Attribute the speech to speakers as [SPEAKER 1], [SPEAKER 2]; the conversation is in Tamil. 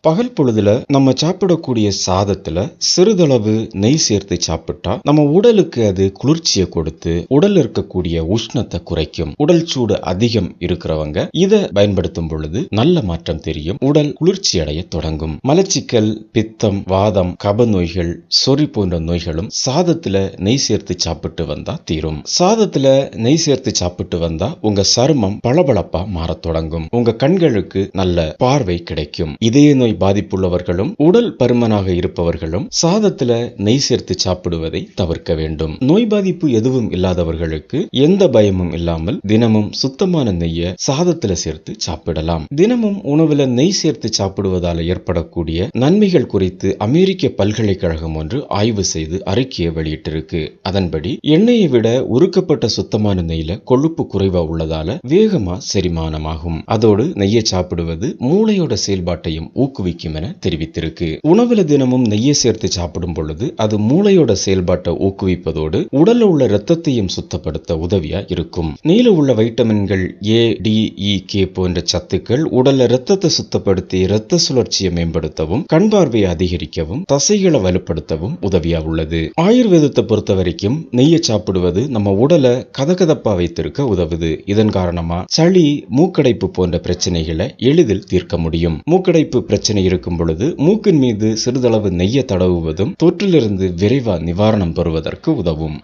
[SPEAKER 1] பகல் பொழுதுல நம்ம சாப்பிடக்கூடிய சாதத்துல சிறிதளவு நெய் சேர்த்து சாப்பிட்டா நம்ம உடலுக்கு அது குளிர்ச்சியை கொடுத்து உடல் இருக்கக்கூடிய உஷ்ணத்தை குறைக்கும். உடல் சூடு அதிகம் இருக்கிறவங்க இதை பயன்படுத்தும் பொழுது நல்ல மாற்றம் தெரியும். உடல் குளிர்ச்சி அடைய தொடங்கும். மலச்சிக்கல் பித்தம் வாதம் கப நோய்கள் சொறி போன்ற நோய்களும் சாதத்துல நெய் சேர்த்து சாப்பிட்டு வந்தா தீரும். சாதத்துல நெய் சேர்த்து சாப்பிட்டு வந்தா உங்க சருமம் பளபளப்பா மாறத் தொடங்கும். உங்க கண்களுக்கு நல்ல பார்வை கிடைக்கும். இதய நோய் புற்றுநோய் பாதிப்புள்ளவர்களும் உடல் பருமனாக இருப்பவர்களும் சாதத்துல நெய் சேர்த்து சாப்பிடுவதை தவிர்க்க வேண்டும். நோய் பாதிப்பு எதுவும் இல்லாதவர்களுக்கு எந்த பயமும் இல்லாமல் தினமும் சுத்தமான நெய்ய சாதத்துல சேர்த்து சாப்பிடலாம். தினமும் உணவுல நெய் சேர்த்து சாப்பிடுவதால ஏற்படக்கூடிய நன்மைகள் குறித்து அமெரிக்க பல்கலைக்கழகம் ஒன்று ஆய்வு செய்து அறிக்கையை வெளியிட்டிருக்கு. அதன்படி எண்ணெயை விட உருக்கப்பட்ட சுத்தமான நெய்ல கொழுப்பு குறைவா உள்ளதால வேகமா செரிமானமாகும். அதோடு நெய்யை சாப்பிடுவது மூளையோட செயல்பாட்டையும் ஊக்க ஊக்குவிக்கும் என தெரிவித்திருக்கு. உணவுல தினமும் நெய்யை சேர்த்து சாப்பிடும் பொழுது அது மூளையோட செயல்பாட்டை ஊக்குவிப்பதோடு உடல்ல உள்ள ரத்தத்தையும் சுத்தப்படுத்த உதவியா இருக்கும். நீல உள்ள வைட்டமின்கள் ஏ டி இ கே போன்ற சத்துக்கள் உடல்ல ரத்தத்தை சுத்தப்படுத்தி ரத்த சுழற்சியை மேம்படுத்தவும் கண் பார்வையை அதிகரிக்கவும் தசைகளை வலுப்படுத்தவும் உதவியா உள்ளது. ஆயுர்வேதத்தை பொறுத்த வரைக்கும் நெய்யை சாப்பிடுவது நம்ம உடலை கதகதப்பா வைத்திருக்க உதவுது. இதன் காரணமா சளி மூக்கடைப்பு போன்ற பிரச்சனைகளை எளிதில் தீர்க்க முடியும். மூக்கடைப்பு பிரச்சனை இருக்கும் பொழுது மூக்கின் மீது சிறிதளவு நெய்யை தடவுவதும் தொற்றிலிருந்து விரைவாக நிவாரணம் பெறுவதற்கு உதவும்.